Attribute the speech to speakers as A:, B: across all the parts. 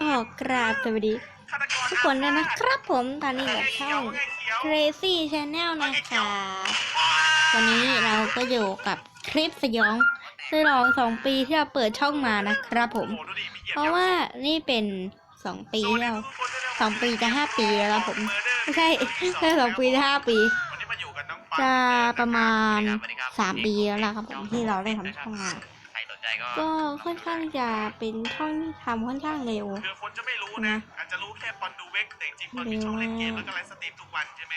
A: ก็กราบสวัสดี ทุกคนด้วยนะครับผมตอนนี้กับช่อง Crazy Channel นะคะวันนี้เราก็อยู่กับคลิปสยองฉลองสองปีที่เราเปิดช่องมานะครับผม เพราะว่านี่เป็นสองปีแล้วสองปีจะห้าปีแล้วผมไม่ใช่แค่สองปีจะห้าปีจะประมาณ
B: สา
A: มปีแล้วล่ะครับผมที่เราได้ทำช่องมา
B: รสนใจก็
A: ก็ค่อนข้างจะเป็นช่องที่ทำค่อนข้างเร็ว
B: คือคนจะไม่รู้นะ อาจจะรู้แค่ปอนดูเวกแต่จริงๆปอนมีช่องเล่นเกมแล้วก็ไลฟ์สตรีมทุกวันใช่ไหม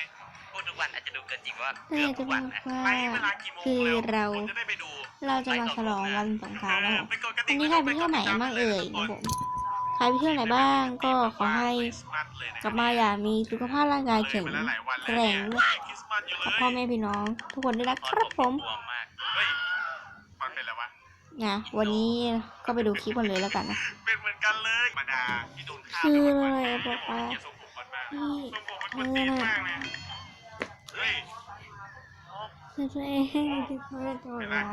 C: พูดทุกวันอาจจะดูเกินจริงว่า
A: เพื่
C: เกื
A: อ
C: อบ
A: จะ
C: ทุก
A: บ
C: วั
A: อนก
C: นะ
A: ว่า
B: ไลฟ์เวลากี่โมง
A: คือ
B: เร็ว
A: เรา
B: คนจะได้ไปดู
A: เราจะมาฉลองวันสงกรานต์แล้วผม
B: ไปกดกระ
A: อั
B: ดิ่
A: น
B: ง
A: นี้ใครไปเที่ยวไหนบ้างเอ่ยนะผมใครไปเที่ยวไหนบ้างก็ขอให้กลับมาอย่างมีสุขภาพร่างกายแข็งแรงด้วย
B: คริสต์มาสอยู่เล
A: กับ
B: ย
A: พ่อแม่พี่น้อง ทุกคนด้วยนะครับผม
C: บวมมาก
B: เฮ้ยมันเป็นอะไรวะ
A: นะวันนี้ก็ไปดูคลิปกันเลยแล้วกันนะ
B: เป็นเหมือนกันเลยธรรมดาที่โดนฆ่า
A: คือ
B: ไป
A: อะไร
B: วันๆ
A: บอกว่า
B: เกลียดทรงผมมันมาก
A: ที่
B: ทรงผมมันกวนตีนมากเลยเฮ้ย
A: คือตัวเองที่เขาเรียกตัวว่า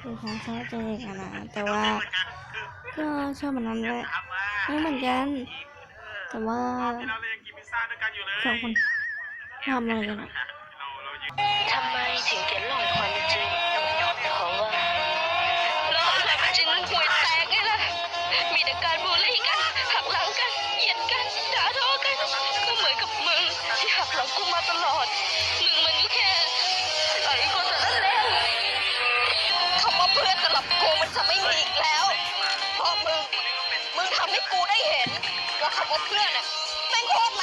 A: คือฉันชอบตัวเองอะนะแต่ว่า
B: เหมือนกันคือ
A: ก็ชอบมันนั้นด้วย
B: ถามว่า
A: ไม่เหมือนกัน แต่ว่า
B: ที่เราเลยยังกินพิซซ่าด้วยกันอยู่เลย
A: สองคนทำอะไรกันอะ
B: เราเรายืน
D: ทำไมถึงเขียนลอยค การบูลลี่กันหักหลังกันเหยียดกันด่าทอกันก็เหมือนกับมึงที่หักหลังกูมาตลอดมึงมันก็แค่ไอ้คนแต่นั้นแล้วคำว่าเพื่อนสำหรับกูมันจะไม่มีอีกแล้วเพราะมึงมึงทำให้กูได้เห็นว่าคำว่าเพื่อนอะแม่งโคตร